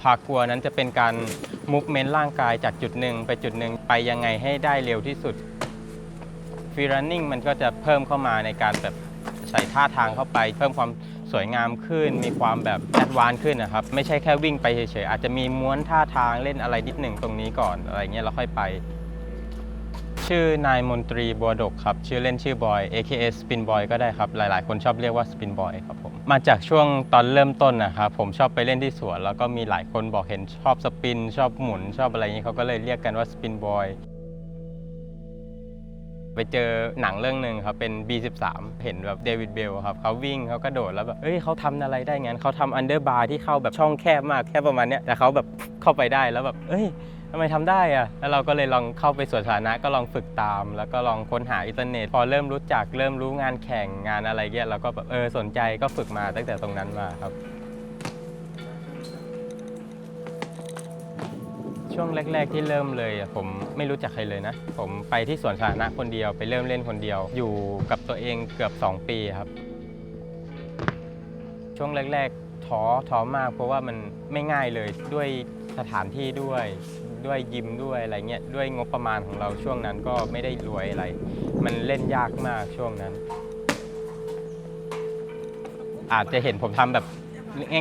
พากัวนั้นจะเป็นการมุกเมนต์ร่างกายจากจุดหนึ่งไปจุดหนึ่งไปยังไงให้ได้เร็วที่สุดฟรีรันนิ่งมันก็จะเพิ่มเข้ามาในการแบบใส่ท่าทางเข้าไป เพิ่มความสวยงามขึ้น มีความแบบแอดวานขึ้นนะครับ ไม่ใช่แค่วิ่งไปเฉยๆอาจจะมีม้วนท่าทางเล่นอะไรนิดหนึ่งตรงนี้ก่อนอะไรเงี้ยแล้วค่อยไป ชื่อนายมนตรีบัวดกครับ ชื่อเล่นชื่อบอย AKA Spin Boy ก็ได้ครับ หลายๆ คนชอบเรียกว่า Spin Boy ครับผม มาจากช่วงตอนเริ่มต้นนะครับผมชอบไปเล่นที่สวน แล้วก็มีหลายคนบอกเห็นชอบสปิน ชอบหมุนชอบอะไรอย่างนี้เขาก็เลยเรียกกันว่า Spin Boy ไปเจอหนังเรื่องหนึ่งครับเป็น B13 เห็นแบบเดวิดเบลครับเขาวิ่งเขากระโดดแล้วแบบเอ้ยเขาทำอะไรได้งั้นเขาทำอันเดอร์บาร์ที่เข้าแบบช่องแคบมากแค่ประมาณเนี้ยแต่เขาแบบเข้าไปได้แล้วแบบเอ้ย ทำไมทำได้อะแล้วเราก็เลยลองเข้าไปสวนสาธารณะก็ลองฝึกตาม แล้วก็ลองค้นหาอินเทอร์เน็ต พอเริ่มรู้จักเริ่มรู้งานแข่งงานอะไรเงี้ยเราก็แบบเออสนใจก็ฝึกมาตั้งแต่ตรงนั้นมาครับ ช่วงแรก ๆที่เริ่มเลยผมไม่รู้จักใครเลยนะ ผมไปที่สวนสาธารณะคนเดียวไปเริ่มเล่นคนเดียว อยู่กับตัวเองเกือบ 2 ปีครับ ช่วงแรก ๆท้อท้อมากเพราะว่ามันไม่ง่ายเลยด้วยสถานที่ด้วย ด้วยยิมด้วยอะไรเงี้ยด้วยงบประมาณของเราช่วงนั้นก็ไม่ได้รวยอะไร มันเล่นยากมากช่วงนั้น อาจจะเห็นผมทำแบบ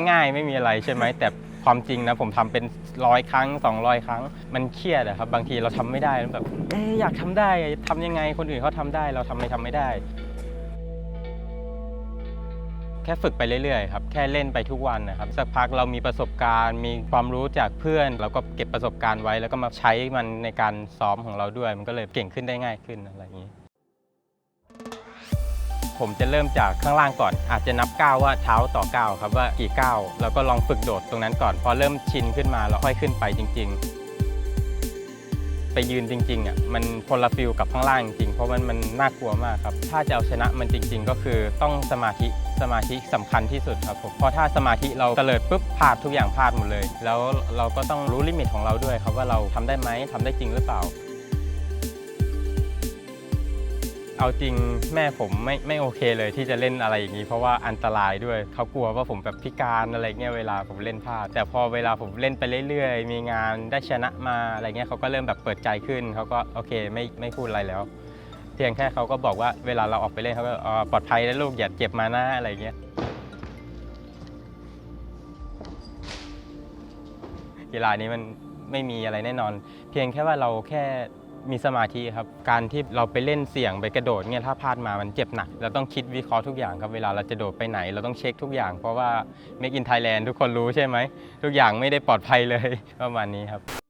ง่าย ๆ ไม่มีอะไรใช่ไหมแต่ความจริงนะผมทำเป็นร้อยครั้ง 200 ครั้ง มันเครียดอะครับ บางทีเราทำไม่ได้แล้วแบบเอ๊ะอยากทำได้ทำยังไงคนอื่นเขาทำได้ เราทำไมทำไม่ได้ แค่ฝึกไปเรื่อยๆครับแค่เล่นไปทุกวันนะครับสักพักเรามีประสบการณ์ มีความรู้จากเพื่อน เราก็เก็บประสบการณ์ไว้ แล้วก็มาใช้มันในการซ้อมของเราด้วย มันก็เลยเก่งขึ้นได้ง่ายขึ้นอะไรอย่างนี้ ผมจะเริ่มจากข้างล่างก่อน อาจจะนับก้าวว่าเท้าต่อก้าวครับว่ากี่ก้าวแล้วก็ลองฝึกโดดตรงนั้นก่อน พอเริ่มชินขึ้นมาเราค่อยขึ้นไปจริง ๆ ไปยืนจริงๆอะมันคนละฟิลกับข้างล่างจริงเพราะมันมันน่ากลัวมากครับ ถ้าจะเอาชนะมันจริง ๆ ก็คือต้องสมาธิสมาธิสำคัญที่สุดครับผมเพราะถ้าสมาธิเราเตลิดปุ๊บพลาดทุกอย่างพลาดหมดเลย แล้วเราก็ต้องรู้ลิมิตของเราด้วยครับว่าเราทำได้ไหมทำได้จริงหรือเปล่า เอาจริงแม่ผมไม่ไม่โอเคเลยที่จะเล่นอะไรอย่างนี้ เพราะว่าอันตรายด้วยเขากลัวว่าผมแบบพิการอะไรเงี้ยเวลาผมเล่นพลาดแต่พอเวลาผมเล่นไปเรื่อยๆ มีงานได้ชนะมาอะไรเงี้ยเขาก็เริ่มแบบเปิดใจขึ้นเขาก็โอเคไม่ไม่พูดอะไรแล้ว เพียงแค่เขาก็บอกว่าเวลาเราออกไปเล่นเขาก็อ๋อปลอดภัยนะลูกอย่าเจ็บมานะอะไรเงี้ยกีฬานี้มันไม่มีอะไรแน่นอน เพียงแค่ว่าเราแค่ มีสมาธิครับ การที่เราไปเล่นเสี่ยงไปกระโดดเนี่ยถ้าพลาดมามันเจ็บหนัก เราต้องคิดวิเคราะห์ทุกอย่างครับเวลาเราจะโดดไปไหน เราต้องเช็คทุกอย่าง เพราะว่า Make in Thailand ทุกคนรู้ใช่ไหม ทุกอย่างไม่ได้ปลอดภัยเลย ประมาณนี้ครับ